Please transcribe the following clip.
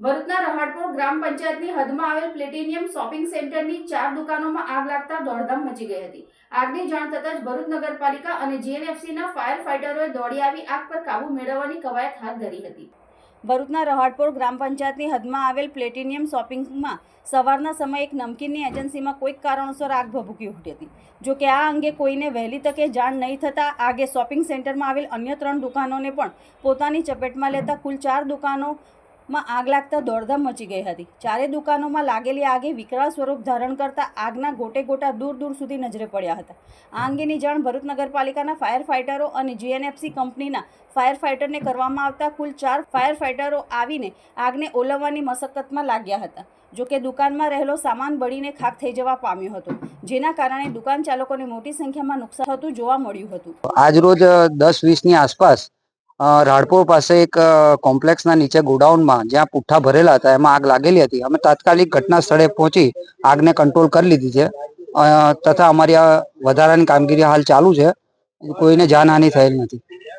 ભરૂચના રહાડપુર ગ્રામ પંચાયતની હદમાં આવેલ પ્લેટિનિયમ શોપિંગ સેન્ટરની ચાર દુકાનોમાં આગ લાગતા દોડધામ મચી ગઈ હતી. આગની જાણ થતાં જ ભરૂચ નગરપાલિકા અને જીએનએફસીના ફાયર ફાઇટરોએ દોડી આવી આગ પર કાબુ મેળવવાની કવાયત હાથ ધરી હતી. ભરૂચના રહાડપુર ગ્રામ પંચાયતની હદમાં આવેલ પ્લેટિનિયમ શોપિંગમાં સવારના સમયે એક નમકીનની એજન્સીમાં કોઈક કારણોસર આગ ભભૂકી ઉઠી હતી. જો કે આ અંગે કોઈને વહેલી તકે જાણ નહીં થતાં આગે શોપિંગ સેન્ટરમાં આવેલ અન્ય ત્રણ દુકાનોને પણ પોતાની ચપેટમાં લેતા કુલ ચાર દુકાનોમાં આગ લાગતા દોડધામ મચી ગઈ હતી. ચારે દુકાનોમાં લાગેલી આગે વિકરાળ સ્વરૂપ ધારણ કરતા આગના ગોટે ગોટા દૂર દૂર સુધી નજરે પડ્યા હતા. આ અંગેની જાણ ભરૂચ નગરપાલિકાના ફાયર ફાઇટરો અને જીએનએફસી કંપનીના ફાયર ફાઇટરને કરવામાં આવતા કુલ ચાર ફાયર ફાઇટરો આવીને આગને ઓલવવાની મશક્કતમાં લાગ્યા હતા. જો કે દુકાનમાં રહેલો સામાન બળીને ખાક થઈ જવા પામ્યો હતો, જેના કારણે દુકાન ચાલકોને મોટી સંખ્યામાં નુકસાન થતું જોવા મળ્યું હતું. આજ રોજ દસ વીસની આસપાસ અ, રાણપુર પાસે એક કોમ્પ્લેક્સના નીચે ગોડાઉનમાં જ્યાં પુઠ્ઠા ભરેલા હતા એમાં આગ લાગેલી હતી. અમે તાત્કાલિક ઘટના સ્થળે પહોંચી આગને કંટ્રોલ કરી લીધી છે. તથા અમારી આ વધારાની કામગીરી હાલ ચાલુ છે. કોઈને જાનહાનિ થયેલ નથી.